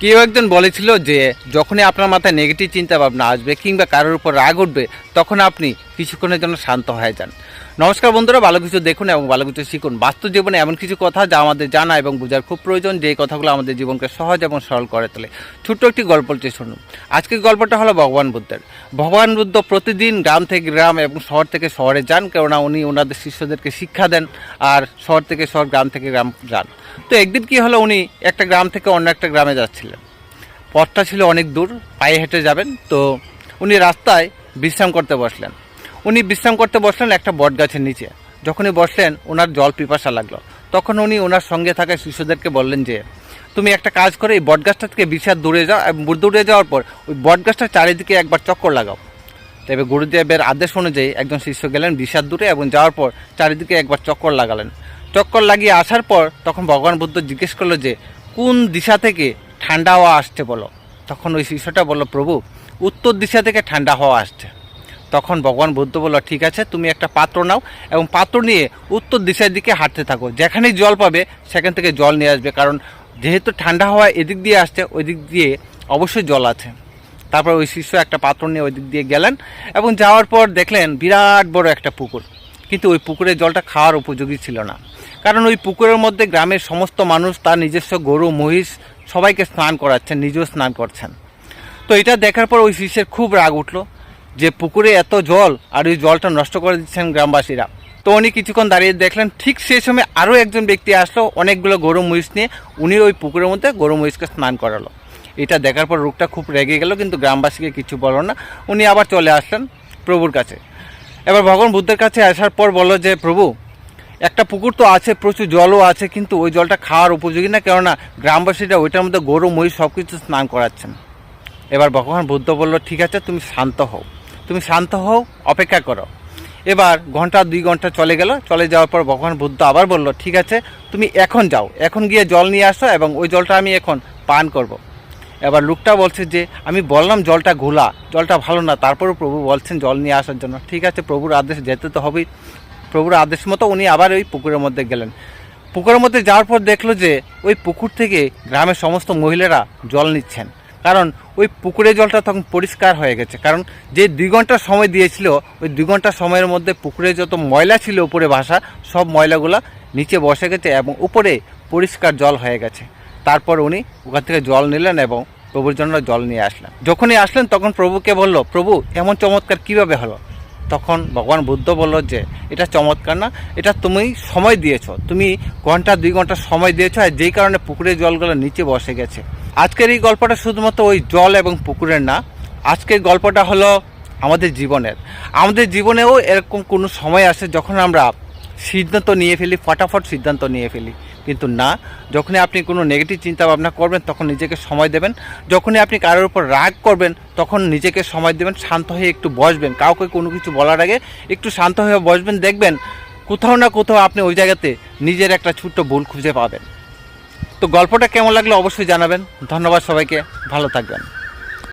কেউ একজন বলেছিল যে যখনই আপনার মাথায় নেগেটিভ চিন্তা ভাবনা আসবে কিংবা কারোর উপর রাগ উঠবে, তখন আপনি কিছুক্ষণের জন্য শান্ত হয়ে যান। নমস্কার বন্ধুরা, ভালো কিছু দেখুন এবং ভালো কিছু শিখুন। বাস্তব জীবনে এমন কিছু কথা যা আমাদের জানা এবং বোঝার খুব প্রয়োজন যে কথাগুলো আমাদের জীবনকে সহজ এবং সরল করে তোলে। ছোট্ট একটি গল্প হচ্ছে, শুনুন। আজকের গল্পটা হলো ভগবান বুদ্ধের। ভগবান বুদ্ধ প্রতিদিন গ্রাম থেকে গ্রাম এবং শহর থেকে শহরে যান, কেননা উনি ওনাদের শিষ্যদেরকে শিক্ষা দেন, আর শহর থেকে শহর, গ্রাম থেকে গ্রাম যান। তো একদিন কি হলো, উনি একটা গ্রাম থেকে অন্য একটা গ্রামে যাচ্ছিলেন। পথটা ছিল অনেক দূর, পায়ে হেঁটে যাবেন, তো উনি রাস্তায় বিশ্রাম করতে বসলেন। উনি বিশ্রাম করতে বসলেন একটা বট গাছের নিচে। যখনই বসলেন ওনার জল পিপাসা লাগল। তখন উনি ওনার সঙ্গে থাকা শিশুদেরকে বললেন যে, তুমি একটা কাজ করে, এই বটগাছটা থেকে বিশাল দূরে যাও দূরে যাওয়ার পর ওই বটগাছটার চারিদিকে একবার চক্কর লাগাও। তবে গুরুদেবের আদেশ অনুযায়ী একজন শিষ্য গেলেন বিশাল দূরে, এবং যাওয়ার পর চারিদিকে একবার চক্কর লাগালেন। চক্কর লাগিয়ে আসার পর তখন ভগবান বুদ্ধ জিজ্ঞেস করল যে, কোন দিশা থেকে ঠান্ডা হাওয়া আসছে বলো? তখন ওই শিষ্যটা বলল, প্রভু, উত্তর দিশা থেকে ঠান্ডা হাওয়া আসছে। তখন ভগবান বুদ্ধ বলল, ঠিক আছে, তুমি একটা পাত্র নাও এবং পাত্র নিয়ে উত্তর দিশার দিকে হাঁটতে থাকো। যেখানেই জল পাবে, সেখান থেকে জল নিয়ে আসবে। কারণ যেহেতু ঠান্ডা হাওয়া এদিক দিয়ে আসছে ওই দিক দিয়ে অবশ্যই জল আছে। তারপর ওই শিষ্য একটা পাত্র নিয়ে ওই দিক দিয়ে গেলেন এবং যাওয়ার পর দেখলেন বিরাট বড় একটা পুকুর। কিন্তু ওই পুকুরের জলটা খাওয়ার উপযোগী ছিল না। কারণ ওই পুকুরের মধ্যে গ্রামের সমস্ত মানুষ তার নিজস্ব গরু, মহিষ সবাইকে স্নান করাচ্ছেন, নিজেও স্নান করছেন। তো এটা দেখার পর ওই শিষ্যের খুব রাগ উঠল যে পুকুরে এত জল আর ওই জলটা নষ্ট করে দিচ্ছেন গ্রামবাসীরা। তো উনি কিছুক্ষণ দাঁড়িয়ে দেখলেন, ঠিক সেই সময় আরও একজন ব্যক্তি আসলো, অনেকগুলো গরু, মহিষ নিয়ে। উনি ওই পুকুরের মধ্যে গরু, মহিষকে স্নান করালো। এটা দেখার পর রোগটা খুব রেগে গেল, কিন্তু গ্রামবাসীকে কিছু বলল না। উনি আবার চলে আসলেন প্রভুর কাছে। এবার ভগবান বুদ্ধের কাছে আসার পর বলল যে, প্রভু, একটা পুকুর তো আছে, প্রচুর জলও আছে, কিন্তু ওই জলটা খাওয়ার উপযোগী না, কেননা গ্রামবাসীরা ওইটার মধ্যে গরু, মহিষ সব কিছু স্নান করাচ্ছেন। এবার ভগবান বুদ্ধ বলল, ঠিক আছে, তুমি শান্ত হও। তুমি শান্ত হও, অপেক্ষা করো। এবার ঘণ্টা, দুই ঘণ্টা চলে গেল। চলে যাওয়ার পর ভগবান বুদ্ধ আবার বলল, ঠিক আছে, তুমি এখন যাও। এখন গিয়ে জল নিয়ে আসো এবং ওই জলটা আমি এখন পান করব। এবার লোকটা বলছে যে, আমি বললাম জলটা ঘোলা, জলটা ভালো না। তারপরেও প্রভু বলছেন জল নিয়ে আসার জন্য। ঠিক আছে, প্রভুর আদেশ যেতে তো হবেই। প্রভুর আদেশ মতো উনি আবার ওই পুকুরের মধ্যে গেলেন। পুকুরের মধ্যে যাওয়ার পর দেখল যে, ওই পুকুর থেকে গ্রামের সমস্ত মহিলারা জল নিচ্ছেন। কারণ ওই পুকুরের জলটা তখন পরিষ্কার হয়ে গেছে। কারণ যে দুই ঘণ্টা সময় দিয়েছিল, ওই দুই ঘণ্টা সময়ের মধ্যে পুকুরে যত ময়লা ছিল উপরে ভাসা, সব ময়লাগুলো নিচে বসে গেছে এবং উপরে পরিষ্কার জল হয়ে গেছে। তারপর উনি ওখান থেকে জল নিলেন এবং প্রভুর জন্য জল নিয়ে আসলেন। যখনই আসলেন, তখন প্রভুকে বলল, প্রভু, এমন চমৎকার কীভাবে হলো? তখন ভগবান বুদ্ধ বলল যে, এটা চমৎকার না, এটা তুমি সময় দিয়েছ। তুমি ঘণ্টা, দুই ঘণ্টা সময় দিয়েছ আর যেই কারণে পুকুরের জলগুলো নিচে বসে গেছে। আজকের এই গল্পটা শুধুমাত্র ওই জল এবং পুকুরের না, আজকের গল্পটা হলো আমাদের জীবনের। আমাদের জীবনেও এরকম কোনো সময় আসে যখন আমরা সিদ্ধান্ত নিয়ে ফেলি, ফটাফট সিদ্ধান্ত নিয়ে ফেলি। কিন্তু না। যখনই আপনি কোনো নেগেটিভ চিন্তা ভাবনা করবেন, তখন নিজেকে সময় দেবেন। যখনই আপনি কারোর উপর রাগ করবেন, তখন নিজেকে সময় দেবেন, শান্ত হয়ে একটু বসবেন। কাউকে কোনো কিছু বলার আগে একটু শান্ত হয়ে বসবেন, দেখবেন কোথাও না কোথাও আপনি ওই জায়গাতে নিজের একটা ছোট্ট ভুল খুঁজে পাবেন। তো গল্পটা কেমন লাগল অবশ্যই জানাবেন। ধন্যবাদ সবাইকে। ভালো থাকবেন।